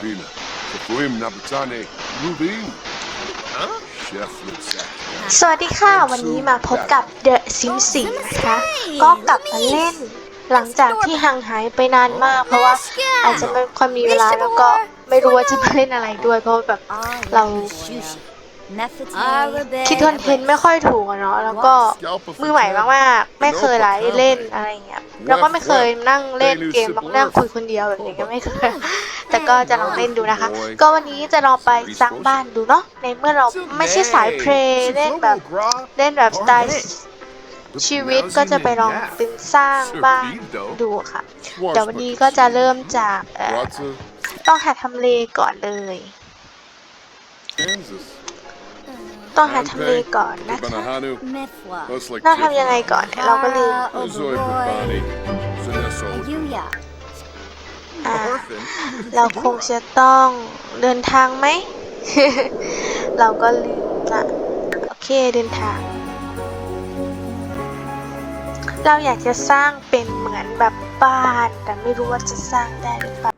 Fina. Sefuim Nabutane. Rubin. Chef Litzak. สวัสดีค่ะ วันนี้มาพบกับ The Sims 4นะคะ ก็กลับมาเล่น หลังจากที่ห่างหายไปนานมาก เพราะว่าอาจจะไม่ค่อยมีเวลาแล้วก็ไม่รู้ว่าจะมาเล่นอะไรด้วย เพราะว่าแบบเราคิดคอนเทนต์ไม่ค่อยถูกอะเนาะแล้วก็มือใหม่มากๆไม่เคยไลฟ์เล่นอะไรเงี้ยแล้วก็ไม่เคยนั่งเล่นเกมนั่งคุยคนเดียวแบบนี้ก็ไม่เคย แต่ก็จะลองเล่นดูนะคะ ก็วันนี้จะลองไปสร้างบ้านดูเนาะในเมื่อเราไม่ใช่สายเพลย์เล่นแบบเล่นแบบสไตล์ชีวิตก็จะไปลองเป็นสร้างบ้านดูค่ะเดี๋ยววันนี้ก็จะเริ่มจากเอ่อ What's a ต้องหาทำเลก่อนเลย Kansas? ต้องหาทำเลก่อนนะคะ Banahanu. Most like เราทำยังไงก่อนเราก็ลืม Zoe Babani. Zanesso. อ่าเราคงจะต้องเดินทางไหม เราก็ลืมละโอเคเดินทาง เราอยากจะสร้างเป็นเหมือนแบบบ้าน แต่ไม่รู้ว่าจะสร้างได้หรือเปล่า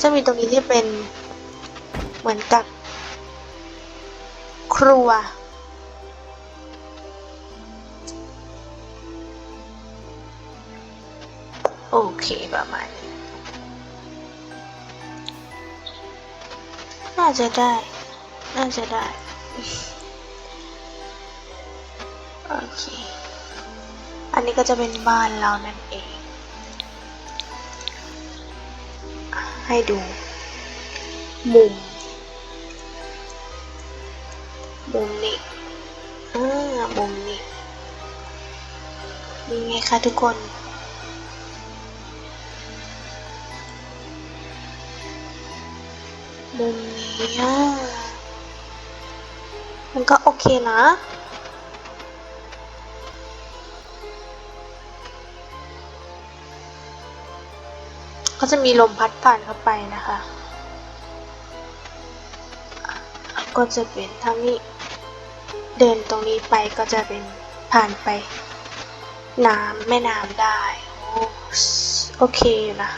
จะมีตรงนี้ที่เป็นเหมือนกับ ครัว โอเคประมาณนี้น่าจะได้ น่าจะได้ โอเค อันนี้ก็จะเป็นบ้านเรานั่นเอง ให้ดู มุม มุมนี้อ่ามุมนี้นี่ไงคะทุกคนมุมนี้มันก็โอเคนะ ก็จะมีลมพัดผ่านเข้าไปนะคะ ก็จะเป็นทางนี้ เดินตรงนี้ไปก็จะเป็นผ่านไป น้ำแม่น้ำได้ โอโอเคอยู่นะ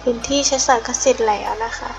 พื้นที่ใช้สอยก็เสร็จแล้วนะคะ